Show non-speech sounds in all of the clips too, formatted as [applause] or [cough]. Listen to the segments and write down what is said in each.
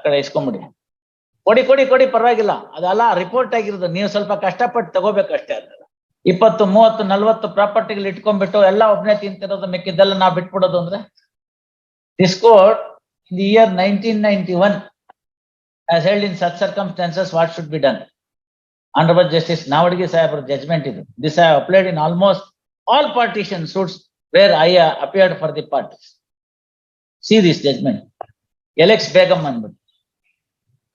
ಆ ಕಡೆ ಇಸ್ಕೊಂಬಿಡಿ. ಕೊಡಿ ಕೊಡಿ ಕೊಡಿ, ಪರವಾಗಿಲ್ಲ. ಅದೆಲ್ಲ ರಿಪೋರ್ಟ್ ಆಗಿರೋದು. ನೀವು ಸ್ವಲ್ಪ ಕಷ್ಟಪಟ್ಟು ತಗೋಬೇಕಷ್ಟೇ ಅದನ್ನ ಇಪ್ಪತ್ತು, ಮೂವತ್ತು, ನಲ್ವತ್ತು ಪ್ರಾಪರ್ಟಿಗಳು ಇಟ್ಕೊಂಡ್ಬಿಟ್ಟು ಎಲ್ಲ ಒಬ್ನೇ ತಿಂತಿರೋದು ಮಿಕ್ಕಿದ್ದೆಲ್ಲ ನಾವು ಬಿಟ್ಬಿಡೋದು ಅಂದ್ರೆ this in the year nineteen ninety one as held in such circumstances what should be done honourable justice Nawadgi Sahib judgment ಇದು. This I applied in almost all partition suits where I appeared for the for see this judgment ಎಲೆಕ್ಸ್ Begum ಅಂದ್ಬಿಟ್ಟು.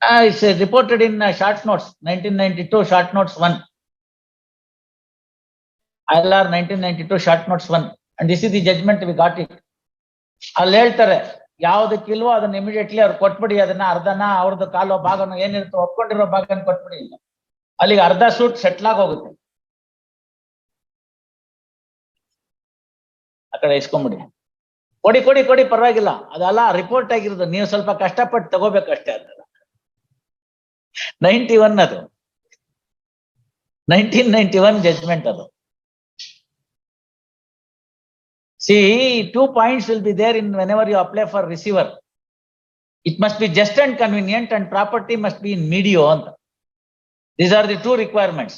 Uh, it's uh, reported in uh, short notes, nineteen ninety-two, short notes 1. ILR nineteen ninety-two, short notes 1. And this is the judgment we got it. ಅಲ್ಲಿ ಹೇಳ್ತಾರೆ ಯಾವ್ದಕ್ಕಿಲ್ವೋ ಅದನ್ನ immediately ಅವ್ರು ಕೊಟ್ಬಿಡಿ ಅದನ್ನ ಅರ್ಧನ ಅವ್ರದ್ದು ಕಾಲೋ ಭಾಗನೋ ಏನಿರುತ್ತೋ ಒಪ್ಕೊಂಡಿರೋ ಭಾಗನ ಕೊಟ್ಬಿಡಿ ಅಲ್ಲಿಗೆ ಅರ್ಧ ಸೂಟ್ ಸೆಟ್ಲ್ ಆಗಿ ಹೋಗುತ್ತೆ ಆ ಕಡೆ ಇಸ್ಕೊಂಬಿಡಿ ಕೊಡಿ ಕೊಡಿ ಕೊಡಿ ಪರವಾಗಿಲ್ಲ ಅದೆಲ್ಲ ರಿಪೋರ್ಟ್ ಆಗಿರೋದು ನೀವು ಸ್ವಲ್ಪ ಕಷ್ಟಪಟ್ಟು ತಗೋಬೇಕಷ್ಟೇ ಅದನ್ನ ನೈಂಟಿ ಒನ್ ಅದು. ನೈನ್ಟೀನ್ ನೈನ್ಟಿ ಒನ್ ಜಜ್ಮೆಂಟ್ ಅದು. See two points will be there in when ever you apply for receiver it must be just and convenient and property must be in medio ಅಂತ. These are the two requirements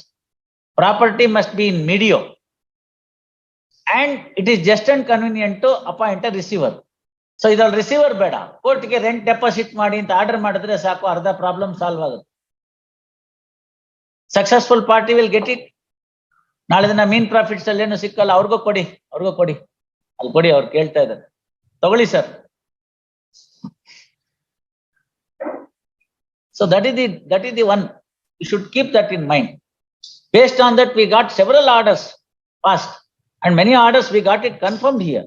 Property must be in medio and it is just and to appoint a receiver. So ಇದ್ರಲ್ಲಿ receiver ಬೇಡ. ಕೋರ್ಟ್ಗೆ rent deposit ಮಾಡಿ ಅಂತ order ಮಾಡಿದ್ರೆ ಸಾಕು, ಅರ್ಧ problem solve ಆಗುತ್ತೆ. Successful party will get it ನಾಳೆ ದಿನ ಮೀನ್ ಪ್ರಾಫಿಟ್ಸ್ ಅಲ್ಲಿ ಏನು ಸಿಕ್ಕಲ್ಲ ಅವ್ರಿಗೂ ಕೊಡಿ ಅವ್ರಿಗೂ ಕೊಡಿ ಅಲ್ಲಿ ಕೊಡಿ ಅವ್ರು ಕೇಳ್ತಾ ಇದ್ದಾರೆ ತಗೊಳ್ಳಿ sir so that is the that is the one you should keep that in mind. Based on that, we got several orders passed and many orders we got it confirmed here.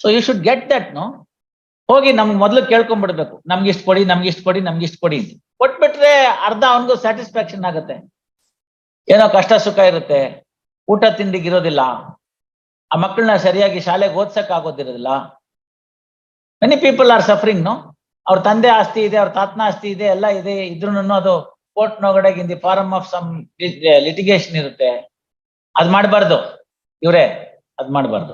So you should get that, no? ಹೋಗಿ ನಮ್ಗೆ ಮೊದಲು ಕೇಳ್ಕೊಂಡ್ಬಿಡ್ಬೇಕು ನಮ್ಗೆ ಇಷ್ಟು ಕೊಡಿ, ನಮ್ಗೆ ಇಷ್ಟು ಕೊಡಿ, ನಮ್ಗೆ ಇಷ್ಟು ಕೊಡಿ ಕೊಟ್ಬಿಟ್ರೆ ಅರ್ಧ ಅವನಿಗೂ ಸ್ಯಾಟಿಸ್ಫ್ಯಾಕ್ಷನ್ ಆಗುತ್ತೆ. ಏನೋ ಕಷ್ಟ ಸುಖ ಇರುತ್ತೆ. ಊಟ ತಿಂಡಿಗೆ ಇರೋದಿಲ್ಲ. ಆ ಮಕ್ಕಳನ್ನ ಸರಿಯಾಗಿ ಶಾಲೆಗೆ ಓದ್ಸಕ್ ಆಗೋದಿರೋದಿಲ್ಲ. Many people are suffering no ಅವ್ರ ತಂದೆ ಆಸ್ತಿ ಇದೆ, ಅವ್ರ ತಾತನ ಆಸ್ತಿ ಇದೆ, ಎಲ್ಲ ಇದೆ. ಇದ್ರು ಅದು court ನೋಗಡೆಗೆ in the form of some litigation ಇರುತ್ತೆ. ಅದ್ ಮಾಡಬಾರ್ದು. ಇವರೇ, ಅದ್ ಮಾಡಬಾರ್ದು.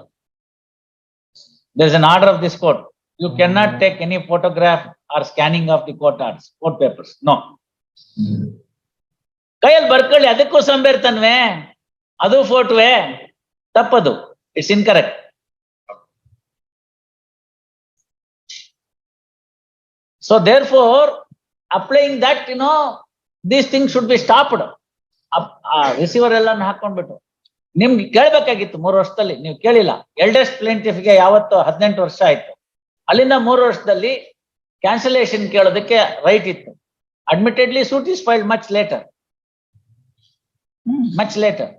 There is an order of this court you can not take any photograph or scanning of the court orders court papers no ಕೈಯಲ್ಲಿ ಬರ್ಕೊಳ್ಳಿ ಅದಕ್ಕೂ ಸಂಬೇರ್ತನ್ವೆ ಅದು ಫೋಟೋವೆ. ತಪ್ಪದು. It's incorrect therefore applying that you know these things should be stopped. Receiver ಎಲ್ಲ ಹಾಕೊಂಡ್ಬಿಟ್ಟು ನಿಮ್ಗೆ ಕೇಳ್ಬೇಕಾಗಿತ್ತು ಮೂರು ವರ್ಷದಲ್ಲಿ. ನೀವು ಕೇಳಿಲ್ಲ. ಎಲ್ಡೆಸ್ಟ್ ಪ್ಲೇಂಟಿಫ್ಗೆ ಯಾವತ್ತು ಹದಿನೆಂಟು ವರ್ಷ ಆಯ್ತು. ಅಲ್ಲಿಂದ ಮೂರು ವರ್ಷದಲ್ಲಿ ಕ್ಯಾನ್ಸಲೇಷನ್ ಕೇಳೋದಕ್ಕೆ ರೈಟ್ ಇತ್ತು. Admittedly suit is filed much later much later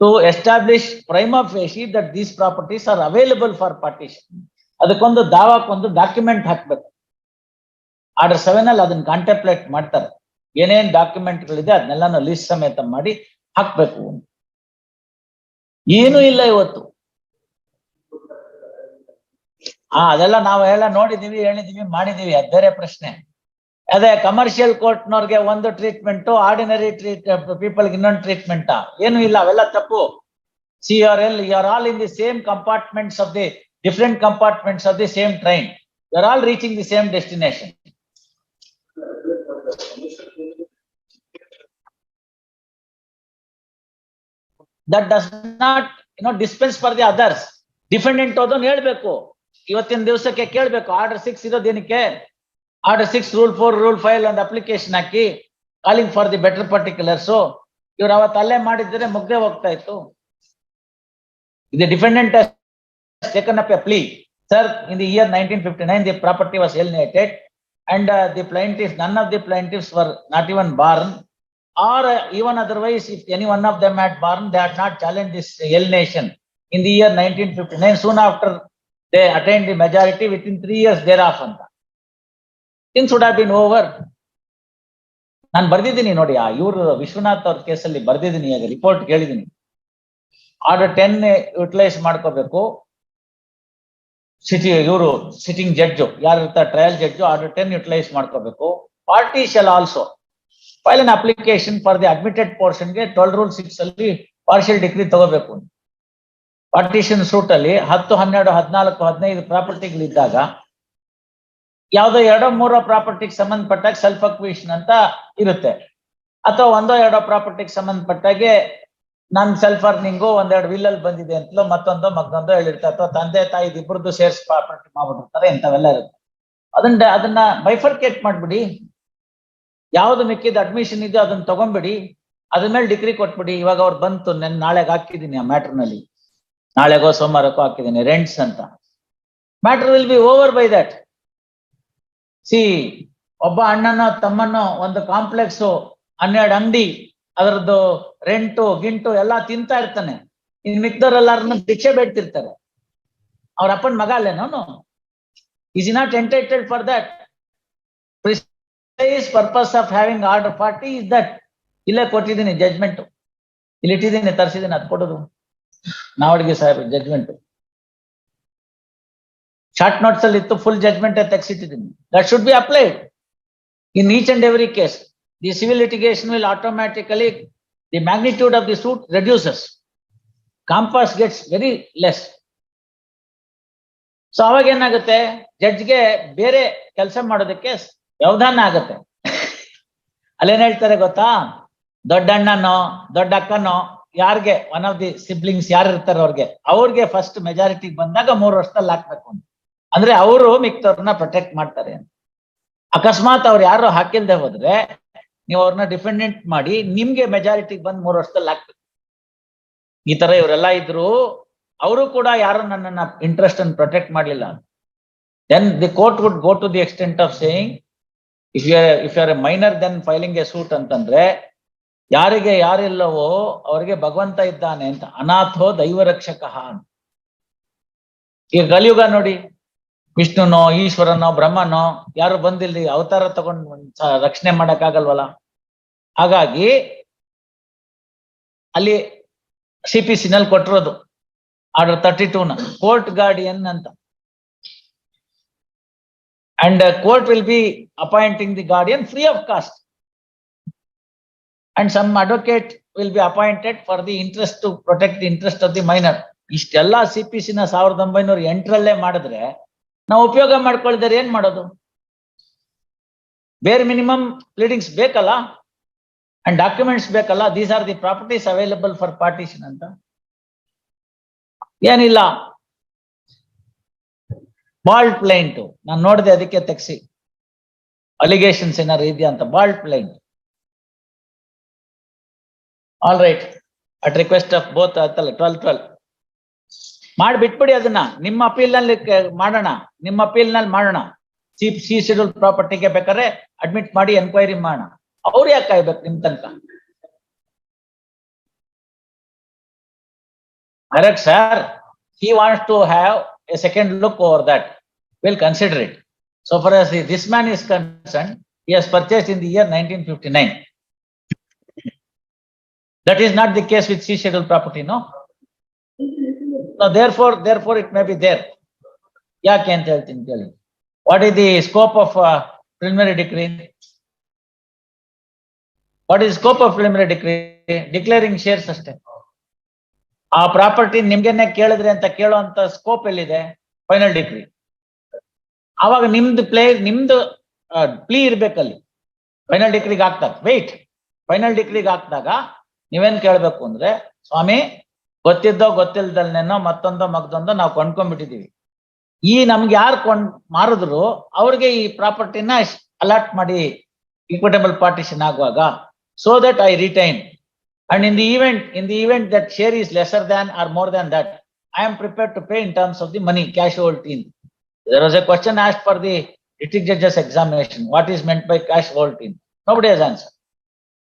to establish prima facie that these properties are available for partition ಅದಕ್ಕೊಂದು ದಾವಾಕ್ಕೊಂದು ಡಾಕ್ಯುಮೆಂಟ್ ಹಾಕ್ಬೇಕು. ಆರ್ಡರ್ ಸೆವೆನ್ ಅಲ್ಲಿ ಅದನ್ನ ಕಾಂಟೆಂಪ್ಲೇಟ್ ಮಾಡ್ತಾರೆ. ಏನೇನ್ ಡಾಕ್ಯುಮೆಂಟ್ಗಳಿದೆ ಅದನ್ನೆಲ್ಲ ಲಿಸ್ಟ್ ಸಮೇತ ಮಾಡಿ ಹಾಕ್ಬೇಕು. ಏನು ಇಲ್ಲ ಇವತ್ತು. ಹಾ ಅದೆಲ್ಲ ನಾವು ಎಲ್ಲ ನೋಡಿದೀವಿ, ಹೇಳಿದೀವಿ, ಮಾಡಿದೀವಿ. ಅದ್ ಬೇರೆ ಪ್ರಶ್ನೆ. ಅದೇ ಕಮರ್ಷಿಯಲ್ ಕೋರ್ಟ್ನವ್ರಿಗೆ ಒಂದು ಟ್ರೀಟ್ಮೆಂಟ್ ಆರ್ಡಿನರಿ ಟ್ರೀಟ್ ಪೀಪಲ್ಗೆ ಇನ್ನೊಂದು ಟ್ರೀಟ್ಮೆಂಟ್ ಏನು ಇಲ್ಲ, ಅವೆಲ್ಲ ತಪ್ಪು. See are all you are all in the same compartments of the different compartments of the same train you are all reaching the same destination that does not you know dispense for the others defendant ಅದನ್ನು ಹೇಳ್ಬೇಕು. ಇವತ್ತಿನ ದಿವಸಕ್ಕೆ ಕೇಳಬೇಕು order six ಇರೋ ದಿನಕ್ಕೆ order six rule four rule five ಒಂದು application hockey calling for the better particulars ಇವ್ರು ಅವತ್ತು ಅಲ್ಲೇ ಮಾಡಿದ್ರೆ ಮುಗ್ದೇ ಹೋಗ್ತಾ ಇತ್ತು. Defendant taken up a plea sir in the year nineteen fifty nine the property was L and the plaintiff none of the plaintiffs were not even born or even otherwise if any one of them at born they are not challenge this alienation in the year nineteen fifty nine soon after they attained the majority, within three years thereafter. Things would have been over. ನಾನು ಬರ್ದಿದ್ದೀನಿ ನೋಡಿ ಆ ಇವರು ವಿಶ್ವನಾಥ್ ಅವ್ರ ಕೇಸಲ್ಲಿ ಬರ್ದಿದ್ದೀನಿ ಈಗ report ಕೇಳಿದ್ದೀನಿ. Order ten utilise ಮಾಡ್ಕೋಬೇಕು. ಸಿಟಿ ಇವರು ಸಿಟಿಂಗ್ ಜಡ್ಜು ಯಾರು ಇರ್ತಾರೆ trial judge order ten utilise ಮಾಡ್ಕೋಬೇಕು. Party shall also file an application for the admitted ಪೋರ್ಷನ್ಗೆ twelve rule six ಅಲ್ಲಿ ಪಾರ್ಷಿಯಲ್ ಡಿಗ್ರಿ ತಗೋಬೇಕು ಪಾರ್ಟಿಷನ್ ಸೂಟ್ ಅಲ್ಲಿ ಹತ್ತು, ಹನ್ನೆರಡು, ಹದಿನಾಲ್ಕು, ಹದಿನೈದು ಪ್ರಾಪರ್ಟಿಗಳಿದ್ದಾಗ ಯಾವುದೋ ಎರಡೋ, ಮೂರೋ ಪ್ರಾಪರ್ಟಿಗೆ ಸಂಬಂಧಪಟ್ಟಾಗ ಸೆಲ್ಫ್ ಅಕ್ವಿಷನ್ ಅಂತ ಇರುತ್ತೆ. ಅಥವಾ ಒಂದೋ, ಎರಡೋ ಪ್ರಾಪರ್ಟಿಗೆ ಸಂಬಂಧಪಟ್ಟಾಗೆ ನನ್ ಸೆಲ್ಫ್ ಅರ್ನಿಂಗು ಒಂದೆರಡು ವಿಲ್ಲಲ್ಲಿ ಬಂದಿದೆ ಅಂತಲೋ ಮತ್ತೊಂದೋ ಮತ್ತೊಂದೋ ಹೇಳಿರ್ತಾರೆ. ಅಥವಾ ತಂದೆ, ತಾಯಿ ಇಬ್ಬರದ್ದು ಸೇರ್ಸ್ ಪ್ರಾಪರ್ಟಿ ಮಾಡ್ಬಿಟ್ಟಿರ್ತಾರೆ, ಇಂಥವೆಲ್ಲ ಇರುತ್ತೆ. ಅದನ್ನ ಅದನ್ನ ಬೈಫರ್ಕೇಟ್ ಮಾಡ್ಬಿಡಿ. ಯಾವ್ದು ಮಿಕ್ಕಿದ ಅಡ್ಮಿಷನ್ ಇದೆಯೋ ಅದನ್ನ ತಗೊಂಡ್ಬಿಡಿ. ಅದ್ರ ಮೇಲೆ ಡಿಗ್ರಿ ಕೊಟ್ಬಿಡಿ. ಇವಾಗ ಅವ್ರು ಬಂತು, ನೆನ್ ನಾಳೆಗೆ ಹಾಕಿದೀನಿ ಆ ಮ್ಯಾಟರ್ನಲ್ಲಿ. ನಾಳೆಗೋ ಸೋಮವಾರಕ್ಕೋ ಹಾಕಿದ್ದೀನಿ. ರೆಂಟ್ಸ್ ಅಂತ. Matter will be over by that see ಒಬ್ಬ ಅಣ್ಣನೋ ತಮ್ಮನೋ ಒಂದು ಕಾಂಪ್ಲೆಕ್ಸ್ ಹನ್ನೆರಡು ಅಂಗಡಿ, ಅದರದ್ದು ರೆಂಟು ಗಿಂಟು ಎಲ್ಲಾ ತಿಂತಾ ಇರ್ತಾನೆ. ಇನ್ ಮಿಕ್ದವ್ರೆಲ್ಲಾರನ್ನ ಭಿಕ್ಷೆ ಬೇಡ್ತಿರ್ತಾರೆ. ಅವ್ರ ಅಪ್ಪನ ಮಗ ಅಲ್ಲೇನೋನು is not entitled for that precise purpose of having order party is that ಇಲ್ಲೇ ಕೊಟ್ಟಿದ್ದೀನಿ ಜಜ್ಮೆಂಟ್ ಇಲ್ಲಿ ಇಟ್ಟಿದ್ದೀನಿ, ತರಿಸಿದ್ದೀನಿ ಅದು ಕೊಡೋದು Nawadgi Sahib judgment short notes ಅಲ್ಲಿ ಇತ್ತು full judgment ತೆಗ್ಸಿಟ್ಟಿದ್ದೀನಿ. That should be applied in each and every case the civil litigation will automatically the magnitude of the suit reduces compass gets very less so ಅವಾಗ ಏನಾಗುತ್ತೆ? ಜಡ್ಜ್ಗೆ ಬೇರೆ ಕೆಲಸ ಮಾಡೋದಕ್ಕೆ ವ್ಯವಧಾನ ಆಗುತ್ತೆ. [laughs] ಅಲ್ಲೇನ್ ಹೇಳ್ತಾರೆ ಗೊತ್ತಾ? ದೊಡ್ಡಣ್ಣನೋ ದೊಡ್ಡ ಅಕ್ಕನೋ ಯಾರಿಗೆ? ಒನ್ ಆಫ್ ದಿ ಸಿಬ್ಲಿಂಗ್ಸ್ ಯಾರು ಇರ್ತಾರೆ ಅವ್ರಿಗೆ? ಅವ್ರಿಗೆ ಫಸ್ಟ್ ಮೆಜಾರಿಟಿಗೆ ಬಂದಾಗ ಮೂರು ವರ್ಷದಲ್ಲಿ ಹಾಕ್ಬೇಕು ಅಂತ. ಅಂದ್ರೆ ಅವರು ಮಿಕ್ತವ್ರನ್ನ ಪ್ರೊಟೆಕ್ಟ್ ಮಾಡ್ತಾರೆ ಅಂತ. ಅಕಸ್ಮಾತ್ ಅವ್ರು ಯಾರು ಹಾಕಿಲ್ದೆ ಹೋದ್ರೆ ನೀವು ಅವ್ರನ್ನ ಡಿಪೆಂಡೆಂಟ್ ಮಾಡಿ ನಿಮ್ಗೆ ಮೆಜಾರಿಟಿ ಬಂದ್ ಮೂರು ವರ್ಷದಲ್ಲಿ ಹಾಕ್ಬೇಕು. ಈ ತರ ಇವರೆಲ್ಲ ಇದ್ರು, ಅವರು ಕೂಡ ಯಾರು ನನ್ನನ್ನ ಇಂಟ್ರೆಸ್ಟ್ ಅನ್ನು ಪ್ರೊಟೆಕ್ಟ್ ಮಾಡ್ಲಿಲ್ಲ then the court would go to the extent of saying if you if you are a minor then filing a suit ಅಂತಂದ್ರೆ ಯಾರಿಗೆ ಯಾರಿಲ್ಲವೋ ಅವರಿಗೆ ಭಗವಂತ ಇದ್ದಾನೆ ಅಂತ. ಅನಾಥೋ ದೈವ ರಕ್ಷಕ ಅಂತ. ಈಗ ಕಲಿಯುಗ ನೋಡಿ. ವಿಷ್ಣುನೋ, ಈಶ್ವರನೋ, ಬ್ರಹ್ಮನೋ, ಯಾರು ಬಂದಿಲ್ಲ ಅವತಾರ ತಗೊಂಡ್ ರಕ್ಷಣೆ ಮಾಡಕ್ ಆಗಲ್ವಲ್ಲ ಹಾಗಾಗಿ ಅಲ್ಲಿ ಸಿ ಪಿ ಸಿನಲ್ಲಿ ಕೊಟ್ಟಿರೋದು. ಆರ್ಡರ್ ತರ್ಟಿ ಟೂನ ಕೋರ್ಟ್ ಗಾರ್ಡಿಯನ್ ಅಂತ. And court will be appointing the guardian free of cost and some advocate will be appointed for the interest to protect the interest of the minor ಇಷ್ಟೆಲ್ಲ C P ಸಿನ ಸಾವಿರದ ಒಂಬೈನೂರ ಎಂಟರಲ್ಲೇ ಮಾಡಿದ್ರೆ ನಾವು ಉಪಯೋಗ ಮಾಡ್ಕೊಳ್ದರೆ ಏನ್ ಮಾಡೋದು? ಬೇರೆ ಮಿನಿಮಮ್ ಪ್ಲೀಡಿಂಗ್ಸ್ ಬೇಕಲ್ಲ? ಅಂಡ್ ಡಾಕ್ಯುಮೆಂಟ್ಸ್ ಬೇಕಲ್ಲ? These are the properties available for partition ಅಂತ. ಏನಿಲ್ಲ. ಬಾಲ್ಡ್ ಪ್ಲೈಂಟ್ ನಾನು ನೋಡಿದೆ ಅದಕ್ಕೆ ತೆಗ್ಸಿ. ಅಲಿಗೇಷನ್ಸ್ ಏನಾರು ಇದೆಯಾ ಅಂತ? Bald plaint all right at request of both ಆಯ್ತಲ್ಲ ಟ್ವೆಲ್ ಟ್ವೆಲ್ ಮಾಡಿ ಬಿಟ್ಬಿಡಿ ಅದನ್ನ ನಿಮ್ಮ ಅಪೀಲ್ನಲ್ಲಿ ಮಾಡೋಣ ನಿಮ್ಮ ಅಪೀಲ್ನಲ್ಲಿ ಮಾಡೋಣ ಸಿ ಸಿ ಶೆಡ್ಯೂಲ್ ಪ್ರಾಪರ್ಟಿಗೆ ಬೇಕಾದ್ರೆ ಅಡ್ಮಿಟ್ ಮಾಡಿ ಎನ್ಕ್ವೈರಿ ಮಾಡೋಣ ಅವ್ರು ಯಾಕೆ ಕಾಯ್ಬೇಕು ನಿಮ್ ತನಕ correct sir he wants to have a second look over that. We'll consider. So far as man this man is concerned, he has purchased in the year nineteen fifty-nine. That is not the case with C schedule property, no? No, therefore, therefore it may be there. ಯಾಕೆ ಅಂತ ಹೇಳ್ತೀನಿ ಕೇಳಿ what is the scope of preliminary degree what is scope of preliminary degree declaring shares ಅಷ್ಟೇ ಆ property ನಿಮ್ಗೆನೆ ಕೇಳಿದ್ರೆ ಅಂತ ಕೇಳುವಂತ ಸ್ಕೋಪ್ ಎಲ್ಲಿದೆ? ಫೈನಲ್ ಡಿಗ್ರಿ ಆವಾಗ ನಿಮ್ದು ಪ್ಲೇ ನಿಮ್ದು ಪ್ಲೀ ಇರ್ಬೇಕಲ್ಲಿ. ಫೈನಲ್ ಡಿಗ್ರಿಗೆ ಹಾಕ್ತಾರೆ ವೆಯ್ಟ್ ಫೈನಲ್ ಡಿಗ್ರಿಗೆ ಹಾಕಿದಾಗ ನೀವೇನ್ ಕೇಳಬೇಕು ಅಂದ್ರೆ, ಸ್ವಾಮಿ, ಗೊತ್ತಿದ್ದೋ ಗೊತ್ತಿಲ್ದಲ್ನೇನೋ ಮತ್ತೊಂದೋ ಮಗದೊಂದೋ ನಾವು ಕೊಂಡ್ಕೊಂಡ್ಬಿಟ್ಟಿದೀವಿ. ಈ ನಮ್ಗೆ ಯಾರು ಕೊಂಡ್ ಮಾರಿದ್ರು, ಅವ್ರಿಗೆ ಈ ಪ್ರಾಪರ್ಟಿನ ಅಲಾಟ್ ಮಾಡಿ ಇಕ್ವಿಟಬಲ್ ಪಾರ್ಟಿಷನ್ ಆಗುವಾಗ so that I retain and in the event in the event that share is lesser than or more than that I am prepare to pay in terms of the money cash owelty in others a question asked for the district judges examination what is meant by cash owelty in nobody answer